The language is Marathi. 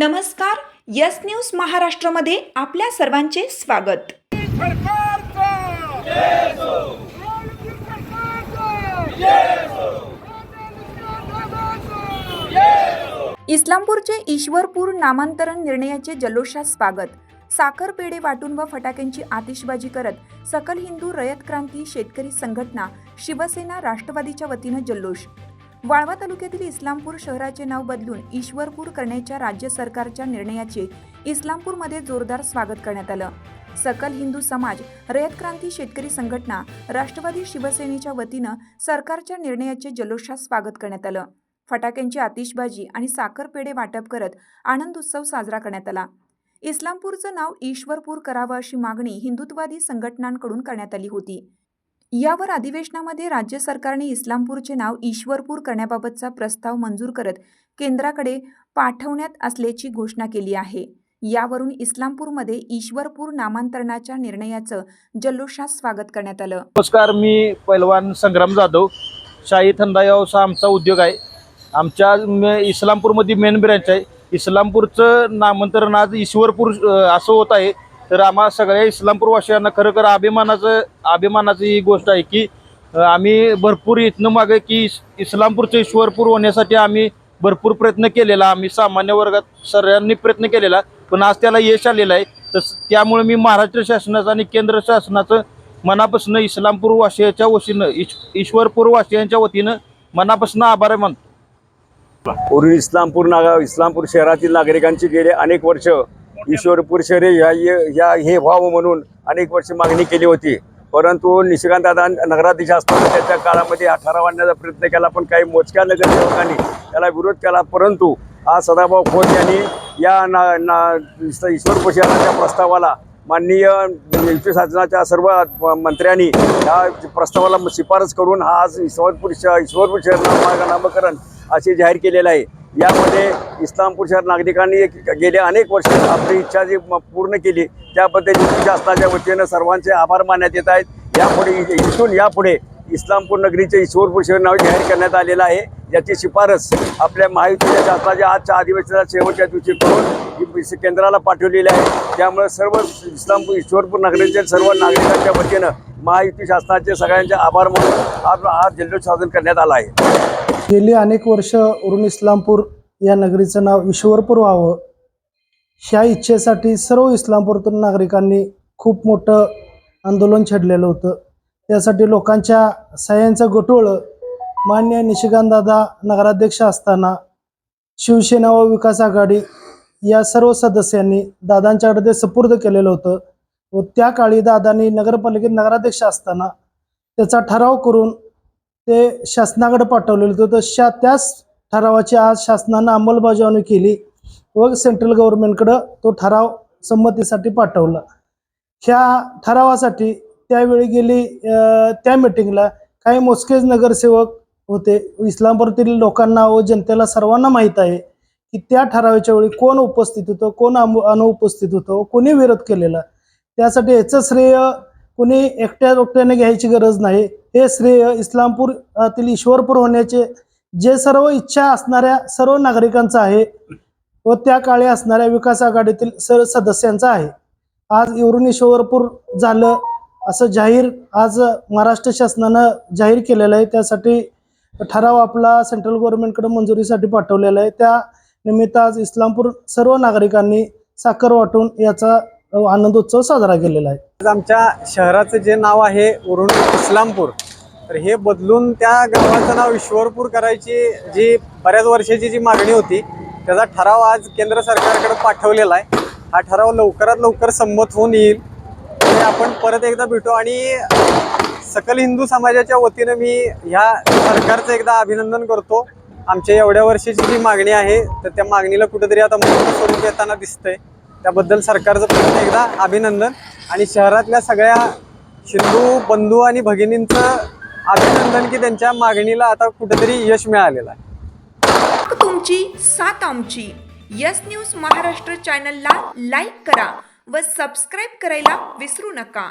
नमस्कार यस न्यूज महाराष्ट्रामध्ये आपल्या सर्वांचे स्वागत. इस्लामपूरचे ईश्वरपूर नामांतरण निर्णयाचे जल्लोषात स्वागत. साखर पेढे वाटून व फटाक्यांची आतिषबाजी करत सकल हिंदू रयत क्रांती शेतकरी संघटना शिवसेना राष्ट्रवादीच्या वतीनं जल्लोष. वाळवा तालुक्यातील इस्लामपूर शहराचे नाव बदलून ईश्वरपूर करण्याच्या राज्य सरकारच्या निर्णयाचे इस्लामपूरमध्ये जोरदार स्वागत करण्यात आलं. सकल हिंदू समाज रयत क्रांती शेतकरी संघटना राष्ट्रवादी शिवसेनेच्या वतीनं सरकारच्या निर्णयाचे जल्लोषात स्वागत करण्यात आलं. फटाक्यांची आतिषबाजी आणि साखर पेढे वाटप करत आनंद उत्सव साजरा करण्यात आला. इस्लामपूरचं नाव ईश्वरपूर करावं अशी मागणी हिंदुत्ववादी संघटनांकडून करण्यात आली होती. यावर अधिवेशनामध्ये राज्य सरकारने इस्लामपूरचे नाव ईश्वरपूर करण्याबाबतचा प्रस्ताव मंजूर करत केंद्राकडे पाठवण्यात असल्याची घोषणा केली आहे. यावरून इस्लामपूरमध्ये ईश्वरपूर नामांतरणाच्या निर्णयाचं जल्लोषात स्वागत करण्यात आलं. नमस्कार मी पैलवान संग्राम जाधव. शाही थंडा या आमचा उद्योग आहे. आमच्या म- इस्लामपूरमध्ये मेन ब्रँच आहे. इस्लामपूरचं नामांतरण आज ईश्वरपूर असं होत आहे तर आम्हा सगळ्या इस्लामपूरवासियांना खरं खरं अभिमानाचं अभिमानाची ही गोष्ट आहे की आम्ही भरपूर इथनं मागे की इस्लामपूरचं ईश्वरपूर होण्यासाठी आम्ही भरपूर प्रयत्न केलेला आम्ही सामान्य वर्गात सर्वांनी प्रयत्न केलेला पण आज त्याला यश आलेलं आहे. तस त्यामुळे मी महाराष्ट्र शासनाचं आणि केंद्र शासनाचं मनापासून इस्लामपूर वासियाच्या वतीनं ईश ईश्वरपूर वासियांच्या वतीनं मनापासून आभार मानतो. पूर्वी इस्लामपूर नागा इस्लामपूर शहरातील नागरिकांची गेले अनेक वर्ष ईश्वरपूर शहरे या या हे व्हावं म्हणून अनेक वर्ष मागणी केली होती. परंतु निशिकांत दादा नगराधीश असताना त्याच्या काळामध्ये हा ठराव आणण्याचा प्रयत्न केला पण काही मोजक्या नगरसेवकांनी त्याला विरोध केला. परंतु आज सदाभाऊ खोत यांनी या ना ना ईश्वरपूर शहराच्या प्रस्तावाला माननीय युती शासनाच्या सर्व मंत्र्यांनी या प्रस्तावाला शिफारस करून हा आज ईश्वरपूर श ईश्वरपूर शहर नामकरण असे जाहीर केलेलं आहे. यामध्ये इस्लामपूर शहर नागरिकांनी गेल्या अनेक वर्ष आपली इच्छा जी म- पूर्ण केली त्याबद्दल युती शासनाच्या वतीनं सर्वांचे आभार मानण्यात येत आहेत. यापुढे इथून यापुढे इस्लामपूर नगरीचे ईश्वरपूर शहर नाव जाहीर करण्यात आलेलं आहे. याची शिफारस आपल्या महायुतीच्या शासनाच्या आजच्या अधिवेशनाच्या शेवटच्या दिवशी करून केंद्राला पाठवलेली आहे. त्यामुळे सर्व इस्लामपूर ईश्वरपूर नगरीतील सर्व नागरिकांच्या वतीनं महायुती शासनाचे सगळ्यांचे आभार मानून आज हा जल्लोष साजरा करण्यात आला आहे. गेली अनेक वर्ष उरून इस्लामपूर या नगरीचं नाव ईश्वरपूर व्हावं ह्या इच्छेसाठी सर्व इस्लामपूरतून नागरिकांनी खूप मोठं आंदोलन छेडलेलं होतं. त्यासाठी लोकांच्या सह्यांचं गटोळं मान्य निशिकांतदादा नगराध्यक्ष असताना शिवसेना व विकास आघाडी या सर्व सदस्यांनी दादांच्याकडे ते सुपूर्द केलेलं होतं व त्या काळी दादांनी नगरपालिकेत नगराध्यक्ष असताना त्याचा ठराव करून ते शासनाकडे पाठवलेलं होतं. तर शा त्याच ठरावाची आज शासनानं अंमलबजावणी केली व सेंट्रल गव्हर्नमेंटकडं तो ठराव संमतीसाठी पाठवला. ह्या ठरावासाठी त्यावेळी गेली त्या मिटिंगला काही मोजकेच नगरसेवक होते. इस्लामपूरतील लोकांना व जनतेला सर्वांना माहीत आहे की त्या ठरावाच्या वेळी कोण उपस्थित होतं कोण अनु अनुपस्थित होतं कोणी विरोध केलेला. त्यासाठी याचं श्रेय कोणी एकट्या रोकट्याने घ्यायची गरज नाही. हे श्रेय इस्लामपूरतील ईश्वरपूर होण्याचे जे सर्व इच्छा असणाऱ्या सर्व नागरिकांचं आहे व त्या काळी असणाऱ्या विकास आघाडीतील सर्व सदस्यांचं आहे. आज इवरून ईश्वरपूर झालं असं जाहीर आज महाराष्ट्र शासनानं जाहीर केलेलं आहे. त्यासाठी ठराव आपला सेंट्रल गव्हर्नमेंटकडे मंजुरीसाठी पाठवलेला आहे. त्या निमित्त आज इस्लामपूर सर्व नागरिकांनी साखर वाटून याचा आनंदोत्सव साजरा केलेला आहे. आज आमच्या शहराचं जे नाव आहे उरुण इस्लामपूर तर हे बदलून त्या गावाचं नाव ईश्वरपूर करायची जी बऱ्याच वर्षाची जी मागणी होती त्याचा ठराव आज केंद्र सरकारकडे पाठवलेला आहे. हा ठराव लवकरात लवकर संमत होऊन येईल. आणि आपण परत एकदा भेटू आणि सकल हिंदू समाजाच्या वतीनं मी ह्या सरकारचं एकदा अभिनंदन करतो. आमच्या एवढ्या वर्षाची जी मागणी आहे तर त्या मागणीला कुठेतरी आता मोठं स्वरूप येताना दिसतंय. त्याबद्दल सरकारचं पुन्हा एकदा अभिनंदन आणि शहरातल्या सगळ्या हिंदू बंधू आणि भगिनींचं अभिनंदन की त्यांच्या मागणीला आता कुठेतरी यश मिळालेलं आहे. तुमची सात आमची. यस न्यूज महाराष्ट्र चॅनलला लाईक करा व सबस्क्राईब करायला विसरू नका.